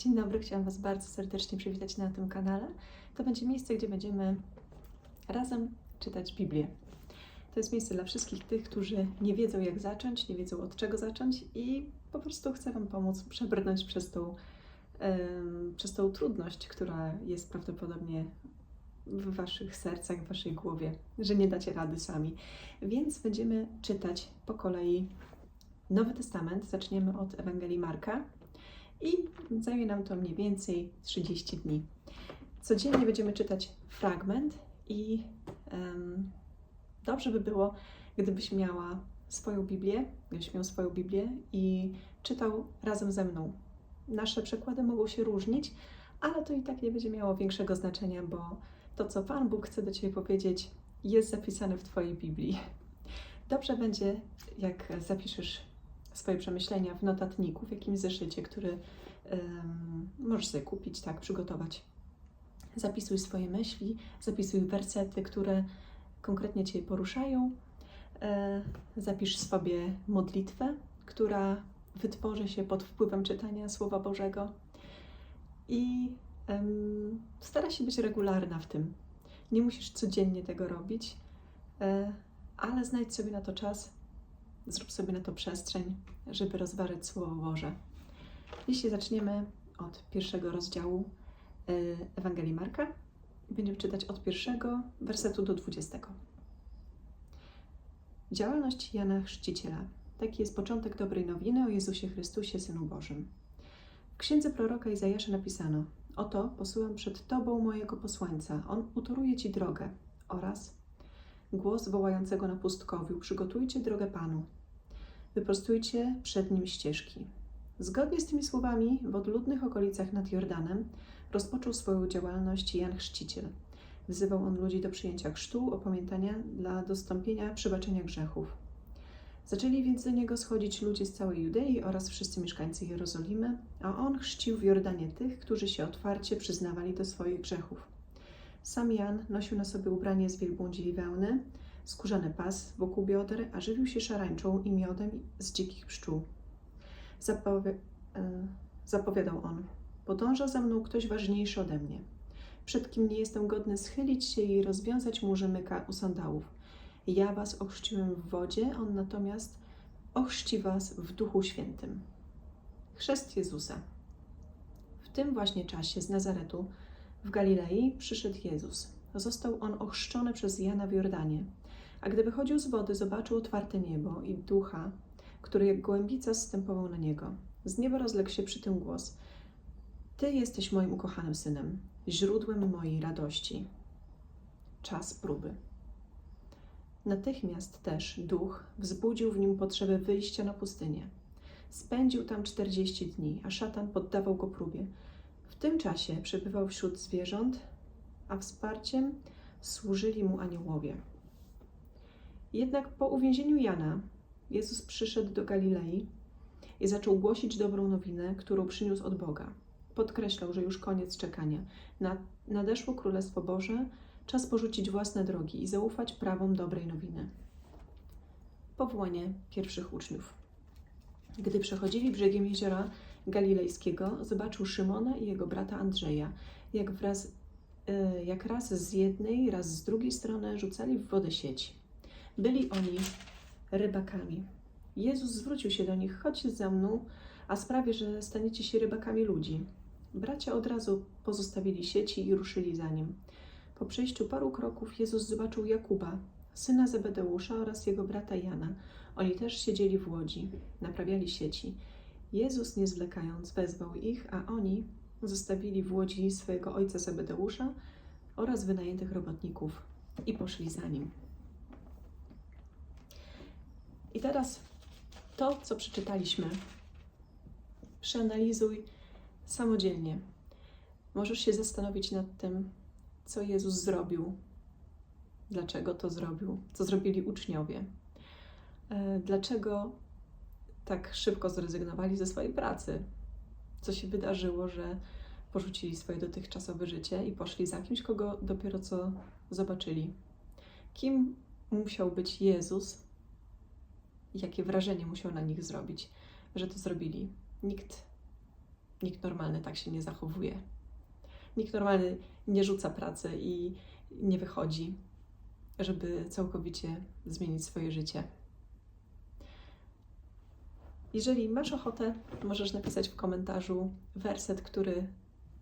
Dzień dobry, chciałam Was bardzo serdecznie przywitać na tym kanale. To będzie miejsce, gdzie będziemy razem czytać Biblię. To jest miejsce dla wszystkich tych, którzy nie wiedzą jak zacząć, nie wiedzą od czego zacząć i po prostu chcę Wam pomóc przebrnąć przez tą, em, przez tą trudność, która jest prawdopodobnie w Waszych sercach, w Waszej głowie, że nie dacie rady sami. Więc będziemy czytać po kolei Nowy Testament. Zaczniemy od Ewangelii Marka i zajmie nam to mniej więcej 30 dni. Codziennie będziemy czytać fragment i em, dobrze by było, gdybyś miała swoją Biblię, gdybyś miał swoją Biblię i czytał razem ze mną. Nasze przekłady mogą się różnić, ale to i tak nie będzie miało większego znaczenia, bo to, co Pan Bóg chce do Ciebie powiedzieć, jest zapisane w Twojej Biblii. Dobrze będzie, jak zapiszesz swoje przemyślenia w notatniku, w jakimś zeszycie, który możesz sobie kupić, tak, przygotować. Zapisuj swoje myśli, zapisuj wersety, które konkretnie Cię poruszają. E, zapisz sobie modlitwę, która wytworzy się pod wpływem czytania Słowa Bożego i em, stara się być regularna w tym. Nie musisz codziennie tego robić, e, ale znajdź sobie na to czas, zrób sobie na to przestrzeń, żeby rozważyć Słowo Boże. Jeśli zaczniemy od pierwszego rozdziału e, Ewangelii Marka, będziemy czytać od pierwszego wersetu do dwudziestego. Działalność Jana Chrzciciela. Taki jest początek dobrej nowiny o Jezusie Chrystusie, Synu Bożym. W księdze proroka Izajasza napisano: Oto posyłam przed Tobą mojego posłańca, on utoruje Ci drogę. Oraz głos wołającego na pustkowiu: Przygotujcie drogę Panu, wyprostujcie przed nim ścieżki. Zgodnie z tymi słowami, w odludnych okolicach nad Jordanem rozpoczął swoją działalność Jan Chrzciciel. Wzywał on ludzi do przyjęcia chrztu, opamiętania dla dostąpienia przebaczenia grzechów. Zaczęli więc do niego schodzić ludzie z całej Judei oraz wszyscy mieszkańcy Jerozolimy, a on chrzcił w Jordanie tych, którzy się otwarcie przyznawali do swoich grzechów. Sam Jan nosił na sobie ubranie z wielbłądziej wełny, skórzany pas wokół bioder, a żywił się szarańczą i miodem z dzikich pszczół. Zapowi- e, zapowiadał on: Podąża za mną ktoś ważniejszy ode mnie, przed kim nie jestem godny schylić się i rozwiązać mu rzemyka u sandałów. Ja was ochrzciłem w wodzie, on natomiast ochrzci was w Duchu Świętym. Chrzest Jezusa. W tym właśnie czasie z Nazaretu w Galilei przyszedł Jezus. Został on ochrzczony przez Jana w Jordanie. A gdy wychodził z wody, zobaczył otwarte niebo i ducha, który jak gołębica zstępował na niego. Z nieba rozległ się przy tym głos: Ty jesteś moim ukochanym synem, źródłem mojej radości. Czas próby. Natychmiast też duch wzbudził w nim potrzebę wyjścia na pustynię. Spędził tam czterdzieści dni, a szatan poddawał go próbie. W tym czasie przebywał wśród zwierząt, a wsparciem służyli mu aniołowie. Jednak po uwięzieniu Jana Jezus przyszedł do Galilei i zaczął głosić dobrą nowinę, którą przyniósł od Boga. Podkreślał, że już koniec czekania. Na- Nadeszło Królestwo Boże, czas porzucić własne drogi i zaufać prawom dobrej nowiny. Powołanie pierwszych uczniów. Gdy przechodzili brzegiem jeziora Galilejskiego, zobaczył Szymona i jego brata Andrzeja, jak, wraz, e, jak raz z jednej, raz z drugiej strony rzucali w wodę sieci. Byli oni rybakami. Jezus zwrócił się do nich: Chodźcie za mną, a sprawię, że staniecie się rybakami ludzi. Bracia od razu pozostawili sieci i ruszyli za nim. Po przejściu paru kroków Jezus zobaczył Jakuba, syna Zebedeusza oraz jego brata Jana. Oni też siedzieli w łodzi, naprawiali sieci. Jezus, nie zwlekając, wezwał ich, a oni zostawili w łodzi swojego ojca Zebedeusza oraz wynajętych robotników i poszli za nim. I teraz to, co przeczytaliśmy, przeanalizuj samodzielnie. Możesz się zastanowić nad tym, co Jezus zrobił, dlaczego to zrobił, co zrobili uczniowie, e, dlaczego tak szybko zrezygnowali ze swojej pracy, co się wydarzyło, że porzucili swoje dotychczasowe życie i poszli za kimś, kogo dopiero co zobaczyli. Kim musiał być Jezus, jakie wrażenie musiał na nich zrobić, że to zrobili. Nikt Nikt normalny tak się nie zachowuje. Nikt normalny nie rzuca pracy i nie wychodzi, żeby całkowicie zmienić swoje życie. Jeżeli masz ochotę, możesz napisać w komentarzu werset, który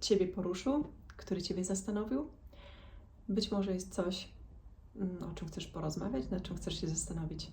Ciebie poruszył, który Ciebie zastanowił. Być może jest coś, mm, o czym chcesz porozmawiać, nad czym chcesz się zastanowić.